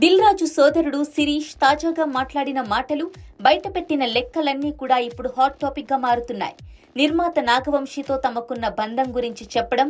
దిల్ రాజు సోదరుడు శిరీష్ తాజాగా మాట్లాడిన మాటలు బయటపెట్టిన లెక్కలన్నీ కూడా ఇప్పుడు హాట్ టాపిక్గా మారుతున్నాయి. నిర్మాత నాగవంశీతో తమకున్న బంధం గురించి చెప్పడం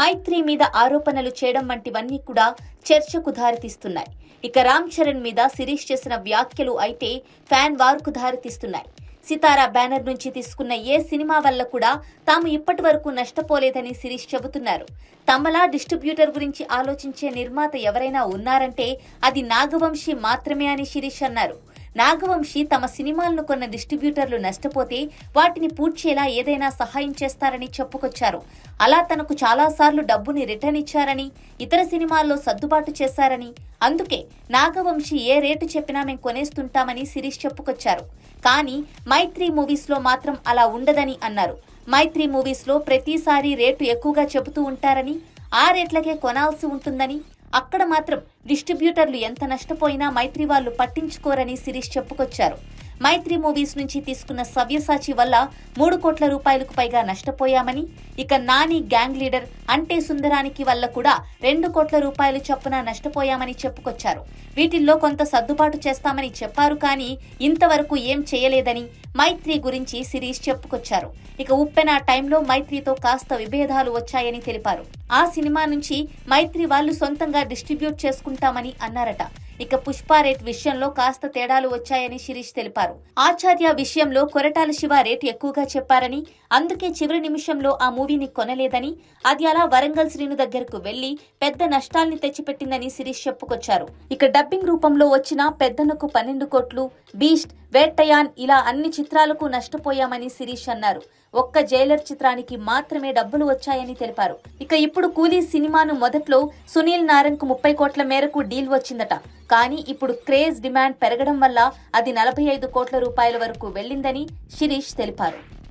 మైత్రి మీద ఆరోపణలు చేయడం వంటివన్నీ కూడా చర్చకు దారితీస్తున్నాయి. ఇక రామ్ చరణ్ మీద శిరీష్ చేసిన వ్యాఖ్యలు అయితే ఫ్యాన్ వార్కు దారితీస్తున్నాయి. సితారా బ్యానర్ నుంచి తీసుకున్న ఏ సినిమా వల్ల కూడా తాము ఇప్పటి వరకు నష్టపోలేదని శిరీష్ చెబుతున్నారు. తమలా డిస్ట్రిబ్యూటర్ గురించి ఆలోచించే నిర్మాత ఎవరైనా ఉన్నారంటే అది నాగవంశీ మాత్రమే అని శిరీష్ అన్నారు. నాగవంశీ తమ సినిమాలను కొన్న డిస్ట్రిబ్యూటర్లు నష్టపోతే వాటిని పూడ్చేలా ఏదైనా సహాయం చేస్తారని చెప్పుకొచ్చారు. అలా తనకు చాలాసార్లు డబ్బుని రిటర్న్ ఇచ్చారని ఇతర సినిమాల్లో సర్దుబాటు చేశారని అందుకే నాగవంశీ ఏ రేటు చెప్పినా మేము కొనేస్తుంటామని శిరీష్ చెప్పుకొచ్చారు. కానీ మైత్రి మూవీస్లో మాత్రం అలా ఉండదని అన్నారు. మైత్రి మూవీస్లో ప్రతిసారి రేటు ఎక్కువగా చెబుతూ ఉంటారని ఆ రేట్లకే కొనాల్సి ఉంటుందని అక్కడ మాత్రం డిస్ట్రిబ్యూటర్లు ఎంత నష్టపోయినా మైత్రి వాళ్ళు పట్టించుకోరని శిరీష్ చెప్పుకొచ్చారు. మైత్రి మూవీస్ నుంచి తీసుకున్న సవ్యసాచి వల్ల మూడు కోట్ల రూపాయలకు పైగా నష్టపోయామని ఇక నాని గ్యాంగ్ లీడర్ అంటే సుందరానికి వల్ల కూడా రెండు కోట్ల రూపాయలు చొప్పున నష్టపోయామని చెప్పుకొచ్చారు. వీటిల్లో కొంత సర్దుబాటు చేస్తామని చెప్పారు కానీ ఇంతవరకు ఏం చేయలేదని మైత్రి గురించి సిరీస్ చెప్పుకొచ్చారు. ఇక ఉప్పెన టైంలో మైత్రితో కాస్త విభేదాలు వచ్చాయని తెలిపారు. ఆ సినిమా నుంచి మైత్రి వాళ్ళు సొంతంగా డిస్ట్రిబ్యూట్ చేసుకుంటామని అన్నారట. ఇక పుష్ప రేట్ విషయంలో కాస్త తేడాలు వచ్చాయని శిరీష్ తెలిపారు. ఆచార్య విషయంలో కొరటాల శివ రేట్ ఎక్కువగా చెప్పారని అందుకే చివరి నిమిషంలో ఆ మూవీని కొనలేదని అది అలా వరంగల్ శ్రీను దగ్గరకు వెళ్ళి పెద్ద నష్టాల్ని తెచ్చిపెట్టిందని శిరీష్ చెప్పుకొచ్చారు. ఇక డబ్బింగ్ రూపంలో వచ్చిన పెద్దనకు పన్నెండు కోట్లు బీస్ట్ వేట్టయాన్ ఇలా అన్ని చిత్రాలకు నష్టపోయామని శిరీష్ అన్నారు. ఒక్క జైలర్ చిత్రానికి మాత్రమే డబ్బులు వచ్చాయని తెలిపారు. ఇక ఇప్పుడు కూలీ సినిమాను మొదట్లో సునీల్ నారంగ్ ముప్పై కోట్ల మేరకు డీల్ వచ్చిందట. కానీ ఇప్పుడు క్రేజ్ డిమాండ్ పెరగడం వల్ల అది నలభై ఐదు కోట్ల రూపాయల వరకు వెళ్ళిందని శిరీష్ తెలిపారు.